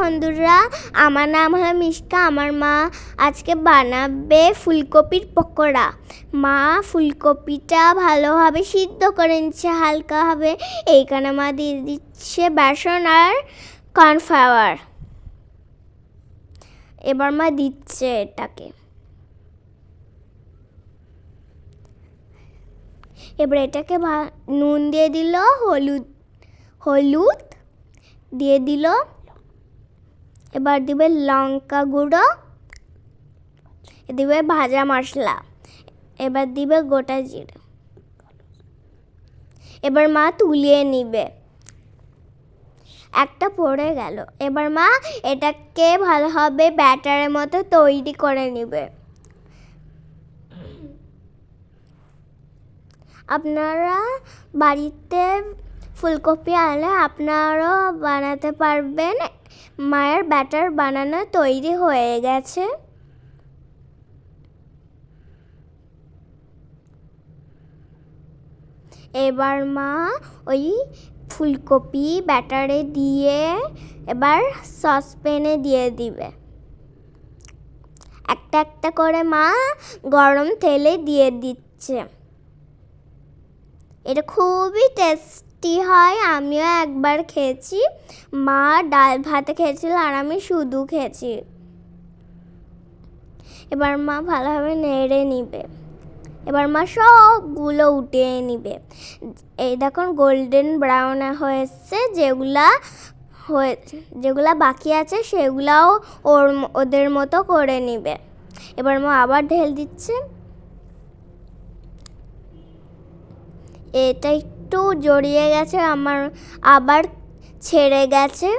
বন্ধুরা, আমার নাম হলো মিষ্কা আমার মা আজকে বানাবে ফুলকপির পকোড়া। মা ফুলকপিটা ভালোভাবে সিদ্ধ করে নিচ্ছে হালকাভাবে এইখানে মা দিয়ে দিচ্ছে বেসন আর কর্নফ্লাওয়ার। এবার মা দিচ্ছে এটাকে। এবার এটাকে নুন দিয়ে দিল, হলুদ হলুদ দিয়ে দিল। এবার দিবে লঙ্কা গুঁড়ো, দিবে ভাজা মশলা, এবার দিবে গোটা জিরে। এবার মা তুলিয়ে নিবে। একটা পড়ে গেল। এবার মা এটাকে ভালোভাবে ব্যাটারের মতো তৈরি করে নিবে। আপনারা বাড়িতে ফুলকপি আনলে আপনারাও বানাতে পারবেন। মায়ের ব্যাটার বানানো তৈরি হয়ে গেছে। এবার মা ওই ফুলকপি ব্যাটারে দিয়ে এবার সসপ্যানে দিয়ে দিবে। একটা একটা করে মা গরম তেলে দিয়ে দিচ্ছে। এটা খুবই টেস্টি। হয়, আমিও একবার খেয়েছি। মা ডাল ভাতে খেয়েছিল আর আমি শুধু খেয়েছি। এবার মা ভালোভাবে নেড়ে নিবে। এবার মা সবগুলো উঠিয়ে নিবে। এই দেখুন গোল্ডেন ব্রাউন হয়েছে যেগুলা হয়ে, যেগুলা বাকি আছে সেগুলাও ওর ওদের মতো করে নিবে। এবার মা আবার ঢেল দিচ্ছে। এটা একটু জড়িয়ে গেছে, আমার আবার ছেড়ে গেছে।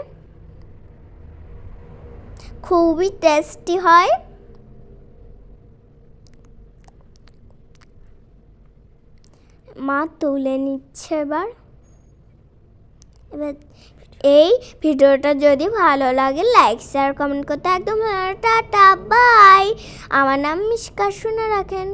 খুবই টেস্টি হয়। মা তুলে নিচ্ছে এবার। এবার এই ভিডিওটা যদি ভালো লাগে লাইক শেয়ার কমেন্ট করতে একদম টাটা বাই আমার নাম মিশকা, শুনে রাখেন।